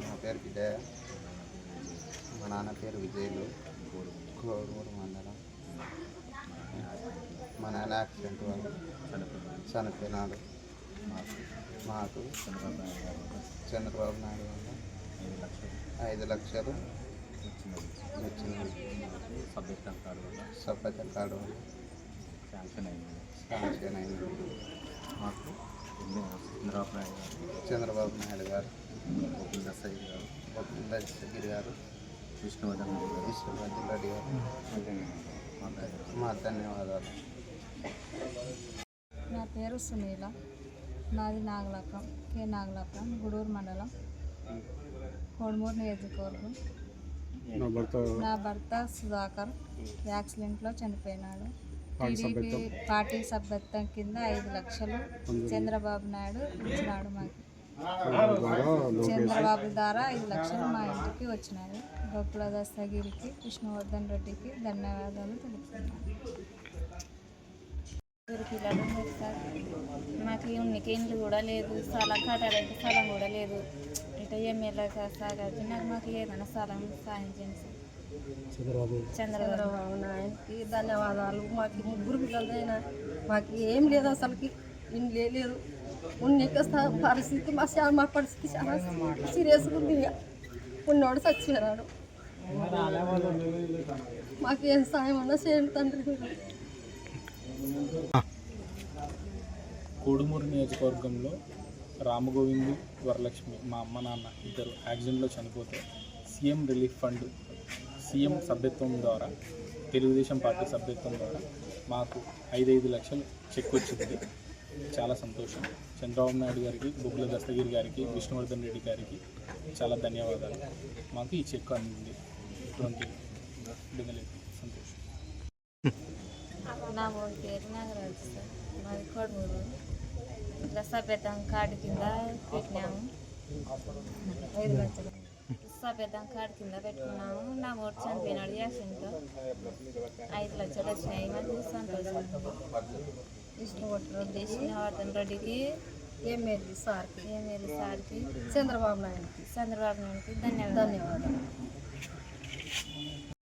నా పేరు విజయ. మా నాన్న పేరు విజయులు. కోడూరు మండలం. మా నాన్న యాక్సిడెంట్ వల్ల చనిపోయినాడు. మాకు చంద్రబాబు నాయుడు వల్ల ఐదు లక్షలు వచ్చింది సభ్యత్వం కార్డు వల్ల సభ్యత కార్డు వల్ల శాంక్షన్ అయింది. శాంక్షన్ అయింది మాకు చంద్రబాబు నాయుడు గారు. గారు గారు గారు విష్ణువర్ధన్ రెడ్డి గారు మా ధన్యవాదాలు నా పేరు సునీల. నాది నాగలాపురం కే నాగలాపురం గూడూరు మండలం. కోడుమూరు నియోజకవర్గం. నా భర్త సుధాకర్ యాక్సిడెంట్లో చనిపోయినాడు. టీడీపీ పార్టీ సభ్యత్వం కింద ఐదు లక్షలు చంద్రబాబు నాయుడు ఇచ్చినాడు మాకు. చంద్రబాబు ద్వారా ఐదు లక్షలు మా ఇంటికి వచ్చినాయి. గోకుల దస్తగిరికి విష్ణువర్ధన్ రెడ్డికి ధన్యవాదాలు తెలుపుతున్నాను. మాకు ఉన్నకి ఇండ్లు కూడా లేదు స్థలం కట్టాలంటే స్థలం కూడా లేదు. ఇట్లా ఎమ్మెల్యే సార్ నాకు మాకు ఏదైనా స్థలం సాయం చేయండి సార్. చంద్రబాబు. చంద్రబాబు నాయుడికి ధన్యవాదాలు. మాకు ముగ్గురు పిల్లలైనా మాకు ఏం లేదు అసలుకి. ఇండ్లే లేదు ఉన్నక పరిస్థితి మా చా- మా పరిస్థితి చాలా సీరియస్గా ఉంది ఇక ఉన్నోడు చచ్చిపోయినాడు మాకు ఏం సాయం అన్నా చేయండి తండ్రి మీరు కోడుమూరు నియోజకవర్గంలో రామగోవిందు వరలక్ష్మి మా అమ్మ నాన్న ఇద్దరు యాక్సిడెంట్లో చనిపోతే సీఎం రిలీఫ్ ఫండ్ సీఎం సభ్యత్వం ద్వారా తెలుగుదేశం పార్టీ సభ్యత్వం ద్వారా మాకు ఐదైదు లక్షలు చెక్ వచ్చింది. చాలా సంతోషం. చంద్రబాబు నాయుడు గారికి బొగ్గుల దస్తగిరి గారికి విష్ణువర్ధన్ రెడ్డి గారికి చాలా ధన్యవాదాలు. మాకు ఈ చెక్ అందింది. ఇటువంటి సంతోషం. నా పేరు నాగరాజు సార్. మాది కొడుమూరు. ఇట్లా సభ్యతం కార్డు కింద పెట్టినాము. ఐదు లక్షలు. సభ్యతం కార్డు కింద పెట్టుకున్నాము. నా ఓటు చనిపోయినాడు యాక్సిడెంట్లో. ఐదు లక్షలు వచ్చినాయి. మంచి సంతోషం. విష్ణు కొట్టరు హార్దన్ రెడ్డికి ఎమ్మెల్యే సార్కి? ఎమ్మెల్యే సార్కి? చంద్రబాబు నాయుడుకి. చంద్రబాబు నాయుడుకి ధన్యవాదాలు. ధన్యవాదాలు.